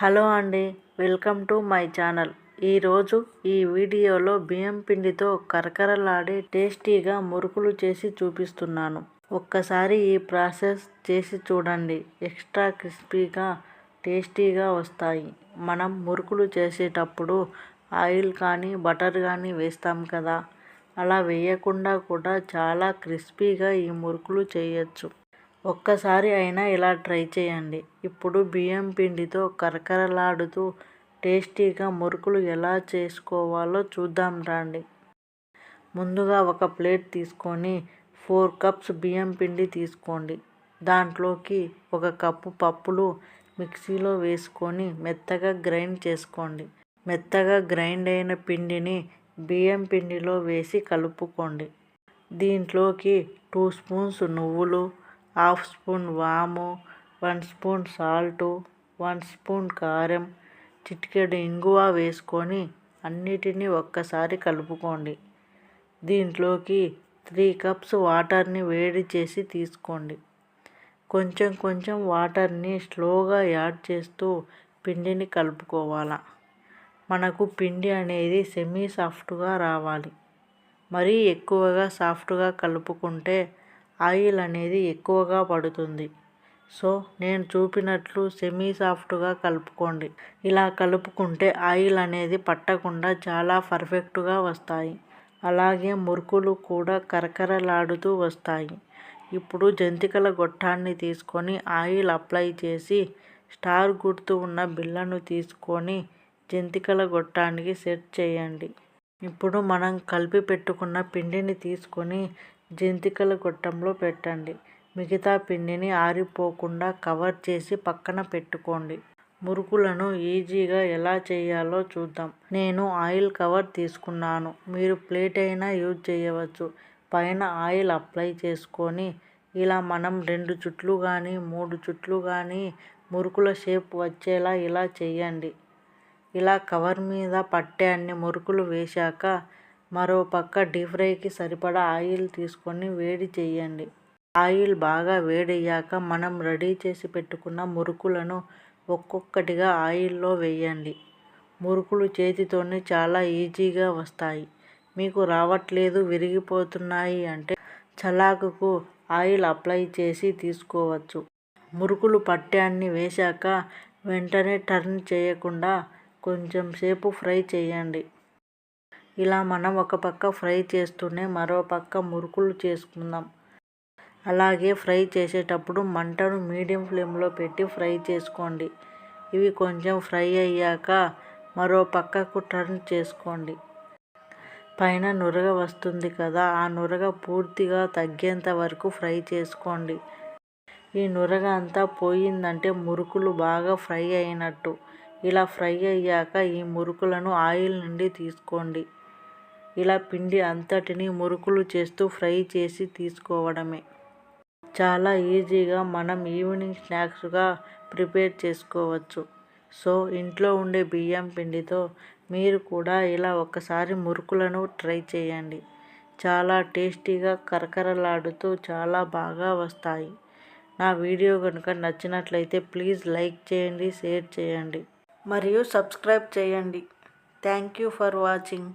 Hello అండి welcome to my channel. ఈరోజు ఈ వీడియోలో బియ్యం పిండితో కరకరలాడే టేస్టీగా మురుకులు చేసి చూపిస్తున్నాను. ఒక్కసారి ఈ ప్రాసెస్ చేసి చూడండి. ఎక్స్ట్రా క్రిస్పీగా టేస్టీగా వస్తాయి. మనం మురుకులు చేసేటప్పుడు ఆయిల్ కానీ బటర్ కానీ వేస్తాం కదా. అలా వేయకుండా కూడా చాలా క్రిస్పీగా ఈ మురుకులు చేయొచ్చు. ఒక్కసారి అయినా ఇలా ట్రై చేయండి. ఇప్పుడు బియ్యం పిండితో కరకరలాడుతూ టేస్టీగా మురుకులు ఎలా చేసుకోవాలో చూద్దాం రండి. ముందుగా ఒక ప్లేట్ తీసుకొని ఫోర్ కప్స్ బియ్యం పిండి తీసుకోండి. దాంట్లోకి ఒక కప్పు పప్పులు మిక్సీలో వేసుకొని మెత్తగా గ్రైండ్ చేసుకోండి. మెత్తగా గ్రైండ్ అయిన పిండిని బియ్యం పిండిలో వేసి కలుపుకోండి. దీంట్లోకి టూ స్పూన్స్ నువ్వులు హాఫ్ స్పూన్ వాము one spoon salt one spoon కారం చిటికెడు ఇంగువ వేసుకొని అన్నిటినీ ఒక్కసారి కలుపుకోండి. దీంట్లోకి త్రీ కప్స్ వాటర్ని వేడి చేసి తీసుకోండి. కొంచెం కొంచెం వాటర్ని స్లోగా యాడ్ చేస్తూ పిండిని కలుపుకోవాలా. మనకు పిండి అనేది సెమీ సాఫ్ట్గా రావాలి. మరీ ఎక్కువగా సాఫ్ట్గా కలుపుకుంటే ఆయిల్ అనేది ఎక్కువగా పడుతుంది. సో నేను చూపినట్లు సెమీ సాఫ్ట్గా కలుపుకోండి. ఇలా కలుపుకుంటే ఆయిల్ అనేది పట్టకుండా చాలా పర్ఫెక్ట్గా వస్తాయి. అలాగే మురుకులు కూడా కరకరలాడుతూ వస్తాయి. ఇప్పుడు జంతికల గొట్టాన్ని తీసుకొని ఆయిల్ అప్లై చేసి స్టార్ గుర్తు ఉన్న బిళ్ళను తీసుకొని జంతికల గొట్టానికి సెట్ చేయండి. ఇప్పుడు మనం కలిపి పెట్టుకున్న పిండిని తీసుకొని జంతికల గొట్టంలో పెట్టండి. మిగతా పిండిని ఆరిపోకుండా కవర్ చేసి పక్కన పెట్టుకోండి. మురుకులను ఈజీగా ఎలా చేయాలో చూద్దాం. నేను ఆయిల్ కవర్ తీసుకున్నాను. మీరు ప్లేట్ అయినా యూజ్ చేయవచ్చు. పైన ఆయిల్ అప్లై చేసుకొని ఇలా మనం రెండు చుట్లు కానీ మూడు చుట్లు కానీ మురుకుల షేప్ వచ్చేలా ఇలా చేయండి. ఇలా కవర్ మీద పట్టే అన్ని మురుకులు వేశాక మరో పక్క డీప్ ఫ్రైకి సరిపడా ఆయిల్ తీసుకొని వేడి చేయండి. ఆయిల్ బాగా వేడయ్యాక మనం రెడీ చేసి పెట్టుకున్న మురుకులను ఒక్కొక్కటిగా ఆయిల్లో వేయండి. మురుకులు చేతితోనే చాలా ఈజీగా వస్తాయి. మీకు రావట్లేదు విరిగిపోతున్నాయి అంటే చలాకుకు ఆయిల్ అప్లై చేసి తీసుకోవచ్చు. మురుకులు పట్టాన్ని వేశాక వెంటనే టర్న్ చేయకుండా కొంచెం సేపు ఫ్రై చేయండి. ఇలా మనం ఒక పక్క ఫ్రై చేస్తూనే మరో పక్క మురుకులు చేసుకుందాం. అలాగే ఫ్రై చేసేటప్పుడు మంటను మీడియం ఫ్లేమ్లో పెట్టి ఫ్రై చేసుకోండి. ఇవి కొంచెం ఫ్రై అయ్యాక మరో పక్కకు టర్న్ చేసుకోండి. పైన నురగ వస్తుంది కదా ఆ నురగ పూర్తిగా తగ్గేంత వరకు ఫ్రై చేసుకోండి. ఈ నురగ అంతా పోయిందంటే మురుకులు బాగా ఫ్రై అయినట్టు. ఇలా ఫ్రై అయ్యాక ఈ మురుకులను ఆయిల్ నుండి తీసుకోండి. ఇలా పిండి అంతటిని మురుకులు చేస్తూ ఫ్రై చేసి తీసుకోవడమే. చాలా ఈజీగా మనం ఈవినింగ్ స్నాక్స్గా ప్రిపేర్ చేసుకోవచ్చు. సో ఇంట్లో ఉండే బియ్యం పిండితో మీరు కూడా ఇలా ఒకసారి మురుకులను ట్రై చేయండి. చాలా టేస్టీగా కరకరలాడుతూ చాలా బాగా వస్తాయి. నా వీడియో కనుక నచ్చినట్లయితే ప్లీజ్ లైక్ చేయండి షేర్ చేయండి. మరియు సబ్స్క్రైబ్ చేయండి. Thank you for watching.